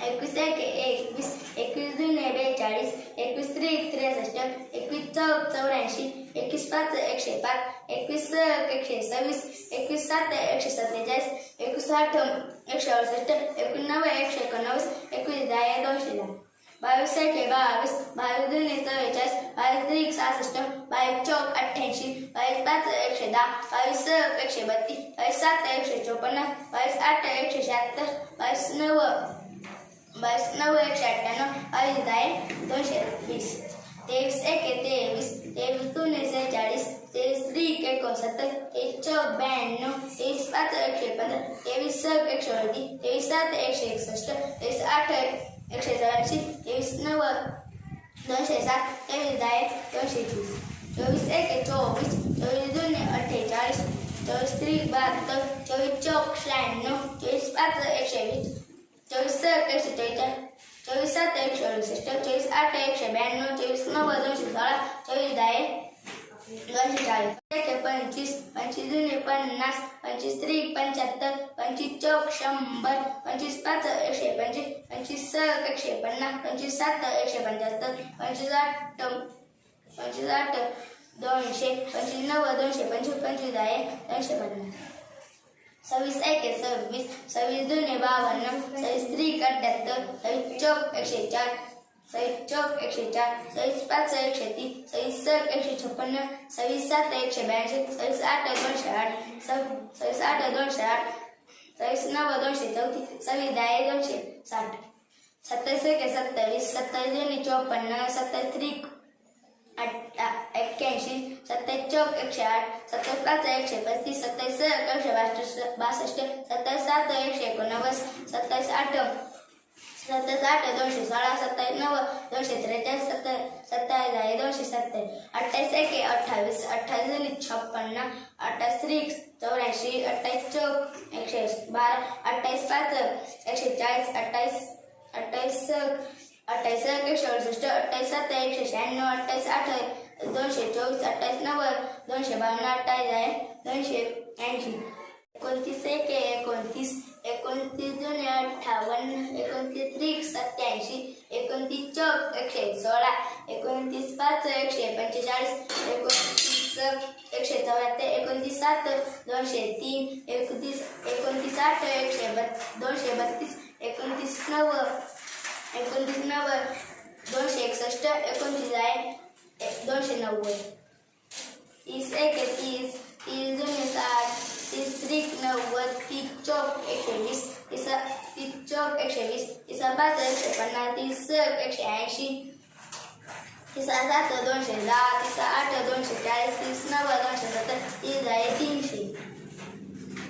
एकवीस एक एकवीस एकवीस दोन बेचाळीस एकवीस त्रिक त्रेसष्ट एकवीस चौक चौऱ्याऐंशी एकवीस पाच एकशे पाच एकवीस एकशे सव्वीस एकवीस सात एकशे सत्तेचाळीस एकवीस आठ एकशे अडुसष्ट एकोणनव्वद एकशे एकोणवीस एकवीस दहा दोनशे दहा. बावीस एके बावीस बावीस दोन चव्वेचाळीस बावीस त्रिक सहासष्ट बावीस चौक अठ्ठ्याऐंशी बावीस पाच एकशे दहा बावीस एकशे बत्तीस बावीस सात एकशे चोपन्न बावीस आठ एकशे शहात्तर बावीस नव्वद नऊ एकशे अठ्ठ्याण्णव बावीस दहा दोनशे वीस तेवीस एके तेवीस तेवीस दुने सेहेचाळीस तेवीस त्रिक एकोणसत्तर तेवीस चौक ब्याण्णव तेवीस पाच एकशे पंधरा तेवीस सक एकशे अडतीस तेवीस सात एकशे एकसष्ट तेवीस आठ एकशे चौऱ्याऐंशी तेवीस नऊ दोनशे सात तेवीस दहा दोनशे तीस चोवीस एक चोवीस चोवीस दोन अठ्ठेचाळीस चोवीस त्रिक बहात्तर चोवीस चौक शहाण्णव चोवीस पाच एकशे वीस चोवीस ત્રેવીસ સત્યાવીસ ચોવીસ સાત ત્રેવીસ અડવીસ સિસ્ટમ ચોવીસ આઠ એકસો બ્યાણું ચોવીસ નવ ચોવીસ સોળા ચોવીસ દાએ દસ ચાલીસ પચીસ પચીસ દૂને પन्नास પચીસ ત્રીસ પંચાહત્તર પચીસ ચોક शंभर પચીસ પાંચ એકસો પચીસ પચીस सहा एकशे पन्नास पंचवीस सात एकशे पंच्याहत्तर पंचवीस आठ पंचवीस आठ दोनशे पंचवीस नव्वद दोनशे पंचवीस पंचवीस आहे दोनशे पन्नास सव्वीस सव्वीस सव्वीस दोन्ही चार सव्वीस चौक एकशे चार सव्वीस सात एकशे ब्याऐंशी सव्वीस आठ दोनशे आठ सव्वीस आठ दोनशे आठ सव्वीस नऊ दोनशे चौतीस सव्वीस दहा दोनशे चौपन्न सत्तावीस त्रिक अठ्ठा एक्क्याऐंशी सत्तावीस चौक एकशे आठ सत्तावीस पाच एकशे पस्तीस सत्तावीस एकशे बासष्ट बासष्ट सत्तावीस सात एकशे एकोणनव्वद सत्तावीस आठ सत्तावीस आठ दोनशे सोळा सत्तावीस नव्वद दोनशे त्रेचाळीस सत्ता सत्तावीस आहे दोनशे सत्तावीस अठ्ठावीस एके अठ्ठावीस अठ्ठावीस छप्पन्न अठ्ठावीस त्रिक चौऱ्याऐंशी अठ्ठावीस चौक एकशे बारा अठ्ठावीस पाच एकशे चाळीस अठ्ठावीस अठ्ठावीस अठ्ठावीस एक एकशे अडुसष्ट अठ्ठावीस सात एकशे शहाण्णव अठ्ठावीस अठ्ठावीस दोनशे चोवीस अठ्ठावीस नव्वद दोनशे बावन्न अठ्ठावीस आहे दोनशे ऐंशी. एकोणतीस एक एकोणतीस एकोणतीस दोन अठ्ठावन्न एकोणतीस त्रिक सत्याऐंशी एकोणतीस चौक एकशे सोळा एकोणतीस पाच एकशे पंचेचाळीस एकोणतीस एकशे चौऱ्याहत्तर एकोणतीस सात दोनशे तीन एकोणतीस एकोणतीस आठ एकशे बत् दोनशे बत्तीस एकोणतीस नव्वद एकोणतीस नव्वद दोनशे एकसष्ट एकोणतीस आहे दोनशे नव्वद. तीस एकतीस तीस तीस दोनशे साठ तीस त्रिक नव्वद तीस चौक एकशे वीस तीस तीस चौक एकशे वीस तीस पाच एकशे पन्नास तीस सक एकशे ऐंशी. तीस सात दोनशे दहा तीस आठ दोनशे चाळीस तीस नव्वद दोनशे सत्तर तीस आहे तीन